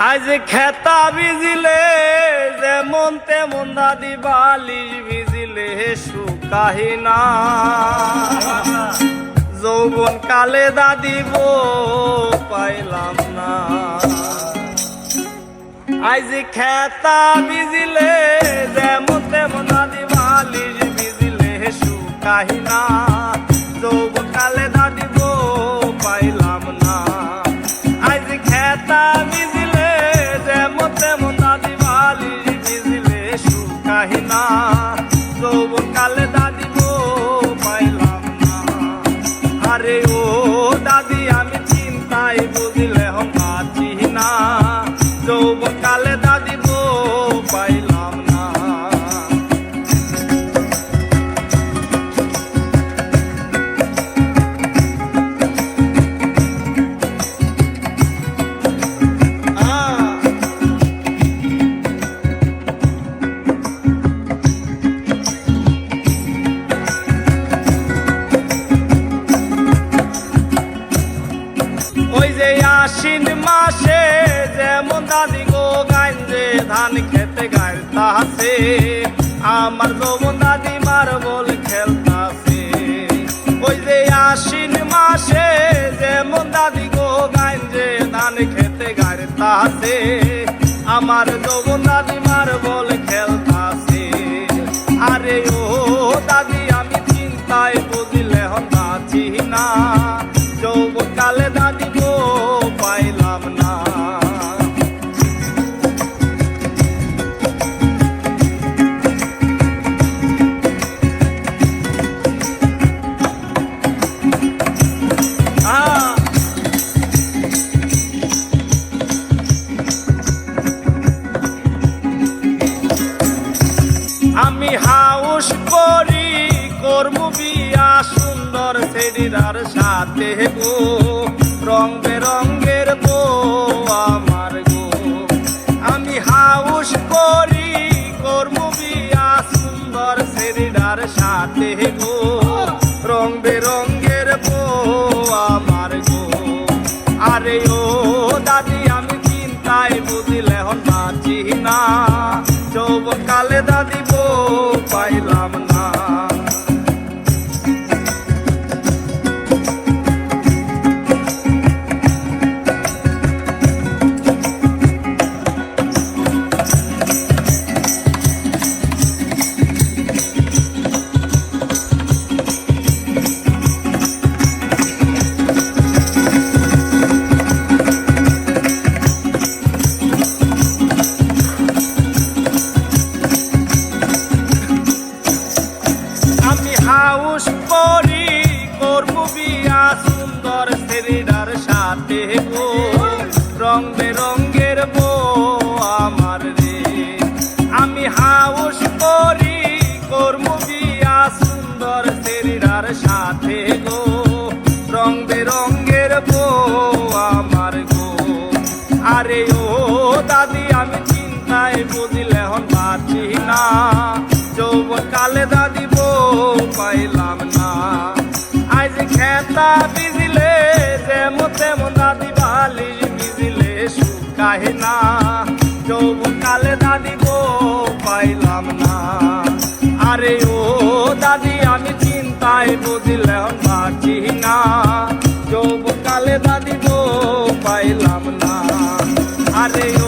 আজ খেতা বিজিলে যেমন তেমন দাদি বালিশ বিজিলে সুকাহি না যৌবন কালে দাদি বো, পাইলাম না। আজ খেতা বিজিলে যেমন তেমন দাদি বালিশ বিজিলে সুকাহি না আশ্বিন মাসে যেমন দাদি গো যে, ধান খেতে গাইতাছে আমার যৌবন দাদি মার বল খেলতাছে। ওই যে আশ্বিন মাসে যেমন দাদি গো যে, ধান খেতে গাইতাছে আমার যৌবন দাদি মার বল খেলতাছে। আরে ও দাদি, আমি চিন্তায় বুঝিলে হন না। হাউস করি, কর্ম বিয়া সুন্দর সেরিরার সাথে গো। রং বেরঙ্গের গো আমার গো। আমি হাউস করি, কর্ম বিয়া সুন্দর সেরিরার সাথে গো। রং বেরঙ্গের গো আমার গো। আরে ও দাদি, আমি চিন্তায় বুঝিলে গো রং বেরঙ্গের বো আমার রে। আমি হাউস করি, করব বিয়া সুন্দর শরীরার সাথে গো। রং বেরঙ্গের বো আমার গো। আরে ও দাদি, আমি চিন্তায় বুঝিলে হন পাচ্ছি না। যৌবন কালে দাদি বো পাইলাম না। আজ খেতা যৌবন কালে দাদি বো পাইলাম না। আরে ও দাদি, আমি চিন্তায় বুঝিলাম পাচ্ছি না। যৌবন কালে দাদি বো পাইলাম না। আরে ও